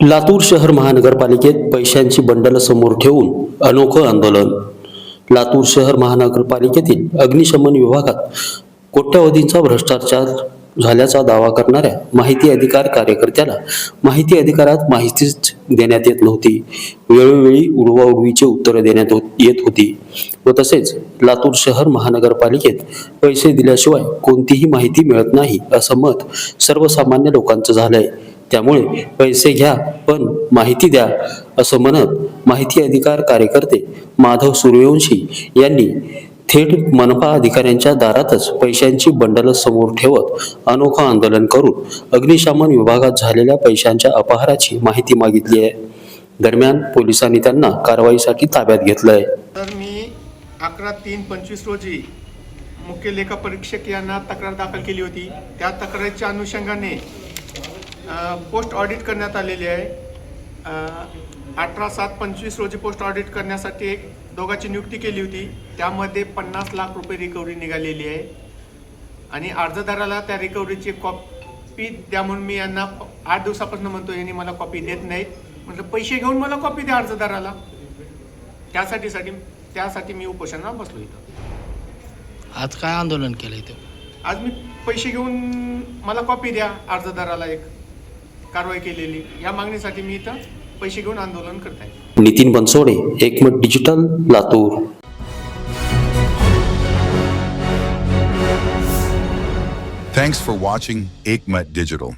लातूर शहर महानगरपालिकेत पैशांची बंडल समोर ठेवून अनोखं आंदोलन. लातूर शहर महानगरपालिकेतील अग्निशमन विभागात कोट्यावधींचा भ्रष्टाचार झाल्याचा दावा करणाऱ्या माहिती अधिकार कार्यकर्त्याला माहिती अधिकारात माहितीच देण्यात येत नव्हती. वेळोवेळी उडवाउडवीचे उत्तरं देण्यात हो-, येत होती. व तसेच लातूर शहर महानगरपालिकेत पैसे दिल्याशिवाय कोणतीही माहिती मिळत नाही असं मत सर्वसामान्य लोकांचं झालंय. त्यामुळे पैसे घ्या पण माहिती द्या असं म्हणत माहिती अधिकार कार्यकर्ते माधव सूर्यवंशी यांनी थेट मनपा अधिकाऱ्यांच्या दारातच पैशांची बंडल समोर ठेवत अनोखं आंदोलन करून अग्निशमन विभागात झालेल्या पैशांच्या अपहाराची माहिती मागितली आहे. दरम्यान पोलिसांनी त्यांना कारवाईसाठी ताब्यात घेतलंय. तर मी अकरा तीन पंचवीस रोजी मुख्य लेखा परीक्षक यांना तक्रार दाखल केली होती. त्या तक्रारीच्या अनुषंगाने पोस्ट ऑडिट करण्यात आलेली आहे. अठरा सात पंचवीस रोजी पोस्ट ऑडिट करण्यासाठी एक दोघांची नियुक्ती केली होती. त्यामध्ये पन्नास लाख रुपये रिकव्हरी निघालेली आहे. आणि अर्जदाराला त्या रिकव्हरीची कॉपी द्या म्हणून मी यांना आठ दिवसापासून म्हणतो यांनी मला कॉपी देत नाहीत. म्हटलं पैसे घेऊन मला कॉपी द्या अर्जदाराला. त्यासाठी साठी त्यासाठी मी उपोषणाला बसलो इथं. आज काय आंदोलन केलं इथं आज मी पैसे घेऊन मला कॉपी द्या अर्जदाराला एक. कारवाई केलेली. या मागणीसाठी मी इथं पैसे घेऊन आंदोलन करत आहे Nitin Bansode Ekmat digital Latur. Thanks for watching Aikmat Digital.